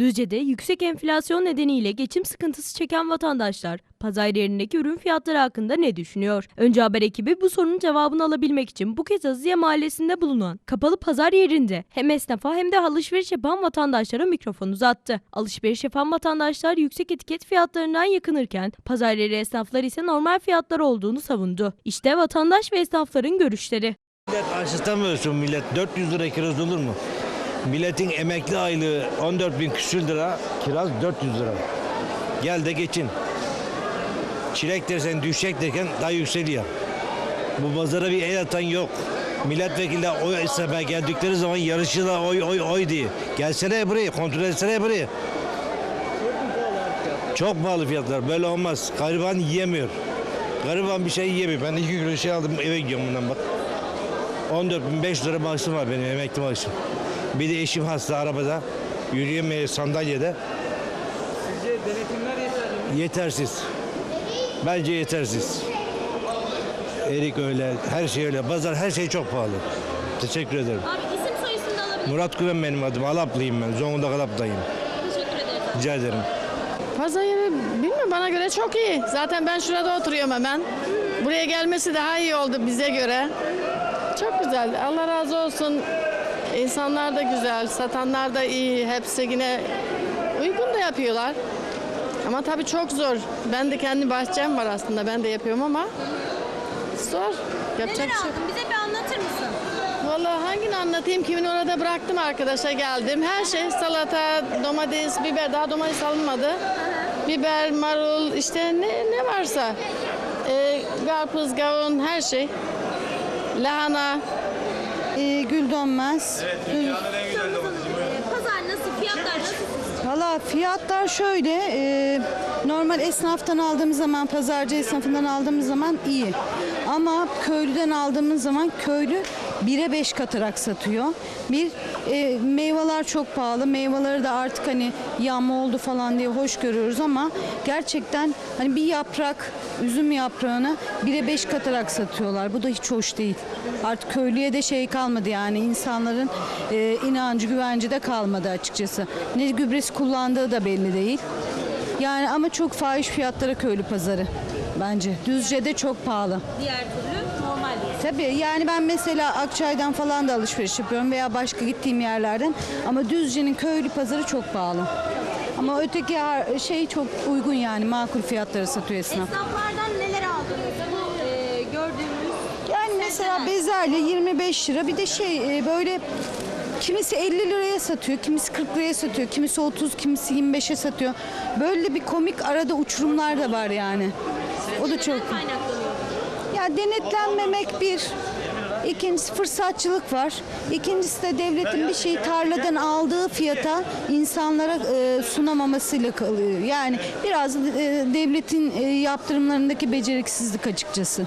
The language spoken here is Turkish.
Düzce'de yüksek enflasyon nedeniyle geçim sıkıntısı çeken vatandaşlar pazar yerindeki ürün fiyatları hakkında ne düşünüyor? Önce haber ekibi bu sorunun cevabını alabilmek için bu kez Azize Mahallesi'nde bulunan kapalı pazar yerinde hem esnafa hem de alışveriş yapan vatandaşlara mikrofon uzattı. Alışveriş yapan vatandaşlar yüksek etiket fiyatlarından yakınırken pazar yeri esnaflar ise normal fiyatlar olduğunu savundu. İşte vatandaş ve esnafların görüşleri. Millet açlıktan mı ölsün millet? 400 lira kiraz olur mu? Milletin emekli aylığı 14 bin küsür lira, kiraz 400 lira. Gel de geçin. Çilek dersen düşecek derken daha yükseliyor. Bu pazara bir el atan yok. Milletvekili de oy hesaba geldikleri zaman yarışıyorlar oy oy oy diye. Gelsene buraya, kontrol etsene buraya. Çok pahalı fiyatlar. Böyle olmaz. Gariban yiyemiyor. Gariban bir şey yiyemiyor. Ben iki kilo şey aldım eve gidiyorum bundan bak. 14.500 lira maaşım var benim emekli maaşım. Bir de eşim hasta arabada. Yürüyemiyor sandalyede. Sizce denetimler yeterli mi? Yetersiz. Bence yetersiz. Erik öyle, her şey öyle. Pazar her şey çok pahalı. Teşekkür ederim. Abi isim soy isim de alabilir Murat Güven benim adım. Alaplıyım ben. Zonguldak Alap'tayım. Teşekkür ederim. Rica ederim. Pazar yeri bilmiyorum bana göre çok iyi. Zaten ben şurada oturuyorum hemen. Buraya gelmesi daha iyi oldu bize göre. Çok güzel. Allah razı olsun. İnsanlar da güzel, satanlar da iyi. Hepsi yine uygun da yapıyorlar. Ama tabii çok zor. Ben de kendi bahçem var aslında. Ben de yapıyorum ama zor. Yapacak Neler bir şey aldın? Bize bir anlatır mısın? Vallahi hangini anlatayım kimin orada bıraktım arkadaşa geldim. Her şey salata, domates, biber daha domates alınmadı. Biber, marul işte ne, ne varsa. Ee, karpuz, kavun her şey. Lahana. Ee, gül donmaz. Ee, Pazar nasıl? Fiyatlar nasıl? Valla fiyatlar şöyle, e, normal esnaftan aldığımız zaman, pazarcı esnafından aldığımız zaman iyi. Ama köylüden aldığımız zaman köylü 1'e 5 katarak satıyor. Bir, e, meyveler çok pahalı. Meyveleri de artık hani yağma oldu falan diye hoş görüyoruz ama gerçekten hani bir yaprak, üzüm yaprağını 1'e 5 katarak satıyorlar. Bu da hiç hoş değil. Artık köylüye de şey kalmadı yani insanların e, inancı, güvence de kalmadı açıkçası. Ne gübresi kullandığı da belli değil. Yani ama çok fahiş fiyatlara köylü pazarı bence. Düzce'de çok pahalı. Diğer türlü normal diye. Tabii yani ben mesela Akçay'dan falan da alışveriş yapıyorum veya başka gittiğim yerlerden ama Düzce'nin köylü pazarı çok pahalı. Ama öteki şey çok uygun yani makul fiyatlara satıyor esnaf. Esnaflardan neler aldınız? Bu e, gördüğümüz Yani mesela bezelye 25 lira bir de şey e, böyle kimisi 50 liraya satıyor, kimisi 40 liraya satıyor, kimisi 30, kimisi 25'e satıyor. Böyle bir komik arada uçurumlar da var yani. O da çok. Ya denetlenmemek bir. İkincisi fırsatçılık var. İkincisi de devletin bir şeyi tarladan aldığı fiyata insanlara e, sunamamasıyla kalıyor. Yani biraz e, devletin e, yaptırımlarındaki beceriksizlik açıkçası.